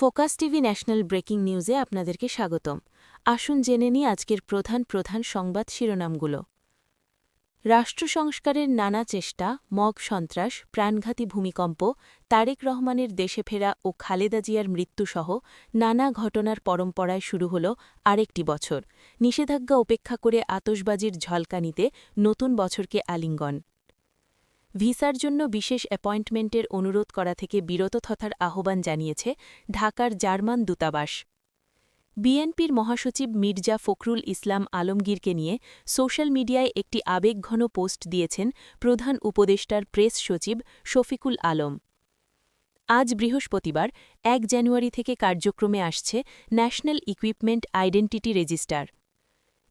Focus TV national breaking নিউজে আপনাদেরকে স্বাগতম। আসুন জেনে নিই আজকের প্রধান প্রধান সংবাদ শিরোনামগুলো। রাষ্ট্র সংস্কারের নানা চেষ্টা মগ সন্ত্রাস, প্রাণঘাতী ভূমিকম্প, তারেক রহমানের দেশে ফেরা ও খালেদা জিয়ার মৃত্যুসহ নানা ঘটনার পরম্পরায় শুরু হল আরেকটি বছর। নিষেধাজ্ঞা উপেক্ষা করে আতসবাজির ঝলকানিতে নতুন বছরকে আলিঙ্গন। ভিসার জন্য বিশেষ অ্যাপয়েন্টমেন্টের অনুরোধ করা থেকে বিরত থথার আহ্বান জানিয়েছে ঢাকার জার্মান দূতাবাস। বিএনপির মহাসচিব মির্জা ফখরুল ইসলাম আলমগীরকে নিয়ে সোশ্যাল মিডিয়ায় একটি আবেগঘন পোস্ট দিয়েছেন প্রধান উপদেষ্টার প্রেস সচিব শফিকুল আলম। আজ বৃহস্পতিবার, এক জানুয়ারি থেকে কার্যক্রমে আসছে national equipment identity register.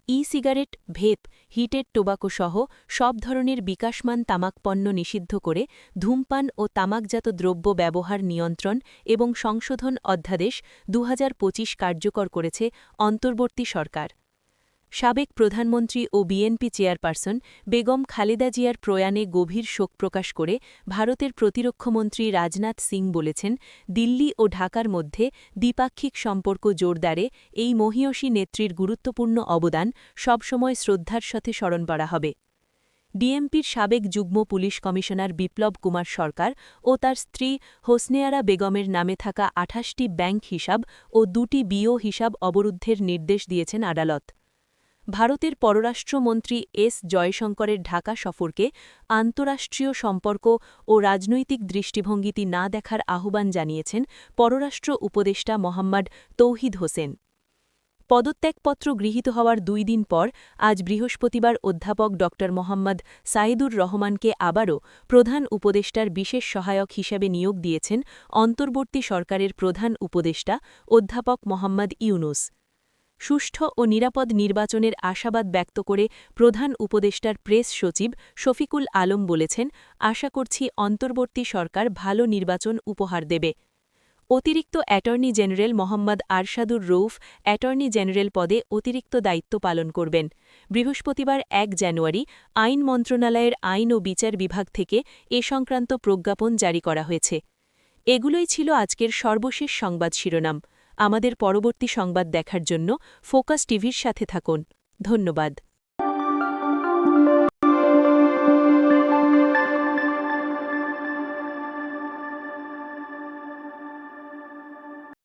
E cigarette vape, heated tobacco সহ সব ধরনের বিকাশমান তামাক পণ্য নিষিদ্ধ করে ধূমপান ও তামাকজাত দ্রব্য ব্যবহার নিয়ন্ত্রণ এবং সংশোধন অধ্যাদেশ দুহাজার পঁচিশ কার্যকর করেছে অন্তর্বর্তী সরকার। সাবেক প্রধানমন্ত্রী ও বিএনপি চেয়ারপারসন বেগম খালেদা জিয়ার প্রয়াণে গভীর শোক প্রকাশ করে ভারতের প্রতিরক্ষামন্ত্রী রাজনাথ সিং বলেছেন, দিল্লি ও ঢাকার মধ্যে দ্বিপাক্ষিক সম্পর্ক জোরদারে এই মহিয়সী নেত্রীর গুরুত্বপূর্ণ অবদান সবসময় শ্রদ্ধার সাথে স্মরণ করা হবে। ডিএমপির সাবেক যুগ্ম পুলিশ কমিশনার বিপ্লব কুমার সরকার ও তার স্ত্রী হোসনেয়ারা বেগমের নামে থাকা আঠাশটি ব্যাংক হিসাব ও দুটি বিও হিসাব অবরুদ্ধের নির্দেশ দিয়েছেন আদালত। ভারতের পররাষ্ট্রমন্ত্রী এস. জয়শঙ্করের ঢাকা সফরকে আন্তরাষ্ট্রীয় সম্পর্ক ও রাজনৈতিক দৃষ্টিভঙ্গিতি না দেখার আহ্বান জানিয়েছেন পররাষ্ট্র উপদেষ্টা মোহাম্মদ তৌহিদ হোসেন। পদত্যাগপত্র গৃহীত হওয়ার দুই দিন পর আজ বৃহস্পতিবার অধ্যাপক ড. মোহাম্মদ সাইদুর রহমানকে আবারও প্রধান উপদেষ্টার বিশেষ সহায়ক হিসেবে নিয়োগ দিয়েছেন অন্তর্বর্তী সরকারের প্রধান উপদেষ্টা অধ্যাপক মোহাম্মদ ইউনুস। সুষ্ঠু ও নিরাপদ নির্বাচনের আশাবাদ ব্যক্ত করে প্রধান উপদেষ্টার প্রেস সচিব শফিকুল আলম বলেছেন, আশা করছি অন্তর্বর্তী সরকার ভালো নির্বাচন উপহার দেবে। অতিরিক্ত attorney general Mohammad Arshadur Rouf attorney general পদে অতিরিক্ত দায়িত্ব পালন করবেন। বৃহস্পতিবার এক জানুয়ারি আইন মন্ত্রণালয়ের আইন ও বিচার বিভাগ থেকে এ সংক্রান্ত প্রজ্ঞাপন জারি করা হয়েছে। এগুলোই ছিল আজকের সর্বশেষ সংবাদ শিরোনাম। আমাদের পরবর্তী সংবাদ দেখার জন্য ফোকাস টিভির সাথে থাকুন। ধন্যবাদ।